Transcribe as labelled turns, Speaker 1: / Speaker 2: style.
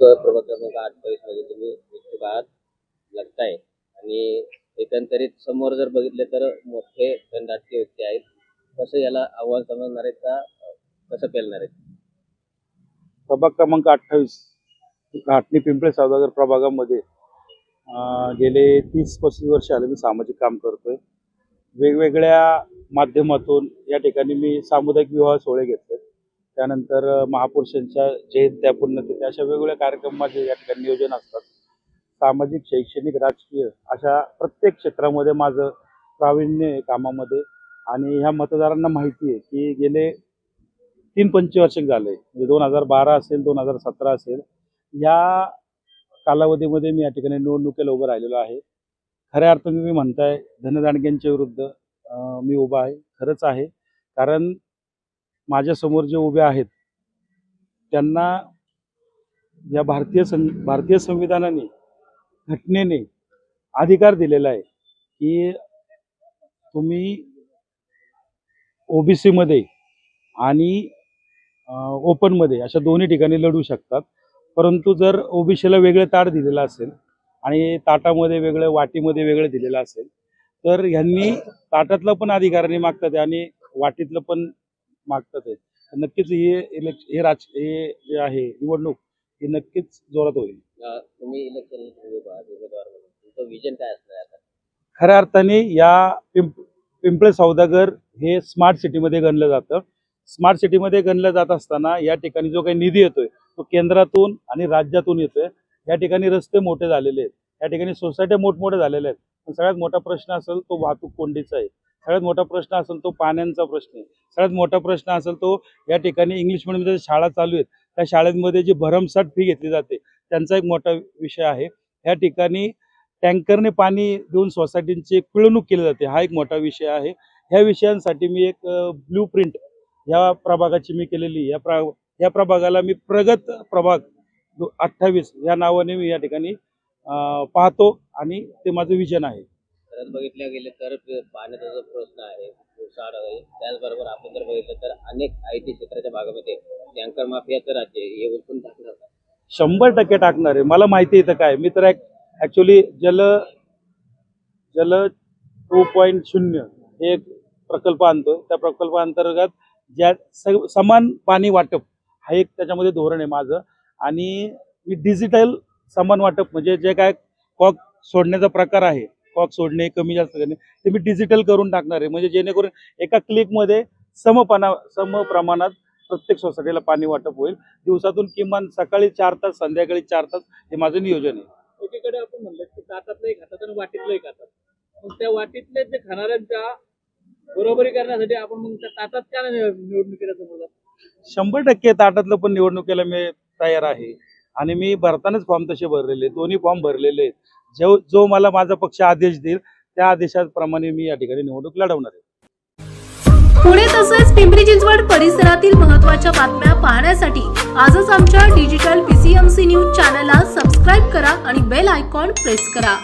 Speaker 1: प्रभाग क्रमांक अठ्ठावीसमध्ये तुम्ही विभागात लढताय. आणि एकंदरीत समोर जर बघितले तर मोठे दंडाटके व्यक्ती आहेत. कसं याला आव्हान समजणार आहेत का कसं पेलणार आहेत?
Speaker 2: प्रभाग क्रमांक अठ्ठावीस घाटणी पिंपळे सौदागर प्रभागामध्ये अं, गेले तीस पस्तीस वर्ष आले मी सामाजिक काम करतोय. वेगवेगळ्या माध्यमातून या ठिकाणी मी सामुदायिक विवाह सोहळे घेतले. त्यानंतर महापुरुषांच्या जयंत्या पुण्यतिथी अशा वेगवेगळ्या कार्यक्रमाचे या ठिकाणी नियोजन असतात. सामाजिक शैक्षणिक राजकीय अशा प्रत्येक क्षेत्रामध्ये माझं प्रावीण्य आहे कामामध्ये. आणि ह्या मतदारांना माहिती आहे की गेले तीन पंचवार्षिक झाले म्हणजे दोन हजार बारा असेल दोन हजार सतरा असेल या कालावधीमध्ये मी या ठिकाणी निवडणुकीला उभं राहिलेलो आहे. खऱ्या अर्थाने तुम्ही म्हणताय धनदांडग्यांच्या विरुद्ध मी उभा आहे. खरंच आहे. कारण माझ्यासमोर जे उभे आहेत त्यांना या भारतीय सं भारतीय संविधानाने घटनेने अधिकार दिलेला आहे की तुम्ही ओबीसीमध्ये आणि ओपनमध्ये अशा दोन्ही ठिकाणी लढू शकतात. परंतु जर ओबीसीला वेगळे ताट दिलेलं असेल आणि ताटामध्ये वेगळं वाटीमध्ये वेगळं दिलेलं असेल तर ह्यांनी ताटातलं पण अधिकार नाही मागतात आणि वाटीतलं पण मागतात आहे. तर नक्कीच हे इलेक्श हे राज हे जे आहे निवडणूक ही नक्कीच जोरात होईल.
Speaker 1: तुम्ही इलेक्शन उभा आहात उमेदवार म्हणून तुमचं विजन काय असणार आता?
Speaker 2: खऱ्या अर्थाने या पिंप पिंपळे सौदागर हे स्मार्ट सिटीमध्ये गणलं जातं. स्मार्ट सिटीमध्ये गणलं जात असताना या ठिकाणी जो काही निधी येतोय तो केंद्रातून आणि राज्यातून येतोय. या ठिकाणी रस्ते मोठे झालेले आहेत. या ठिकाणी सोसायट्या मोठमोठ्या झालेल्या आहेत. पण सगळ्यात मोठा प्रश्न असेल तो वाहतूक कोंडीचा आहे. सगळ्यात मोठा प्रश्न असेल तो पाण्यांचा प्रश्न आहे. सगळ्यात मोठा प्रश्न असेल तो या ठिकाणी इंग्लिश मिडियमच्या ज्या शाळा चालू आहेत त्या शाळेमध्ये जी भरमसाठ फी घेतली जाते त्यांचा एक मोठा विषय आहे. या ठिकाणी टँकरने पाणी देऊन सोसायटींची पिळवणूक केली जाते हा एक मोठा विषय आहे. ह्या विषयांसाठी मी एक ब्ल्यू प्रिंट ह्या प्रभागाची मी केलेली या प्रा या प्रभागाला मी प्रगत प्रभाग अठ्ठावीस या नावाने मी या ठिकाणी पाहतो आणि ते माझं विजन आहे.
Speaker 1: खरंच बघितलं गेलं तर पाण्याचा जो प्रश्न आहे आहे त्याचबरोबर आपण जर बघितलं तर अनेक आय टी क्षेत्राच्या भागामध्ये टँकर माफियाचं राज्य आहे. हे उलटून टाकणार
Speaker 2: शंभर टक्के टाकणार आहे. मला माहिती आहे इथं काय. मी तर ॲक्च्युली जल जल टू पॉईंट शून्य हे एक प्रकल्प आणतो त्या प्रकल्पाअंतर्गत ज्या स- समान पाणी वाटप हा एक त्याच्यामध्ये धोरण आहे माझं. आणि मी डिजिटल समान वाटप म्हणजे जे काय कॉक सोडण्याचा प्रकार आहे कॉक सोडणे कमी जास्त करणे ते मी डिजिटल करून टाकणार आहे. म्हणजे जेणेकरून एका क्लिकमध्ये समपणा सम प्रमाणात प्रत्येक सोसायटीला पाणी वाटप होईल. दिवसातून किमान सकाळी चार तास संध्याकाळी चार तास हे माझं नियोजन आहे.
Speaker 3: एकीकडे आपण म्हणलं की ताटातलंही खातात आणि वाटीतलंही खातात मग त्या वाटीतले जे खाणाऱ्यांच्या बरोबरी करण्यासाठी आपण मग त्या ताटात का नाही निवडणुकीला समोर
Speaker 2: शंभर टक्के ताटातलं पण निवडणुकीला मी तयार आहे. आणि मी भरतानाच फॉर्म तसे भरलेले. दोन्ही फॉर्म भरलेले आहेत. जो जो मला माझा पक्ष आदेश देईल त्या आदेशाप्रमाणे मी या ठिकाणी निवडणूक लढवणार आहे.
Speaker 4: पुणे तसेच पिंपरी चिंचवड परिसरातील महत्त्वाच्या बातम्या पाहण्यासाठी आजच आमच्या डिजिटल पीसीएमसी न्यूज चॅनलला सबस्क्राईब करा आणि बेल आयकॉन प्रेस करा.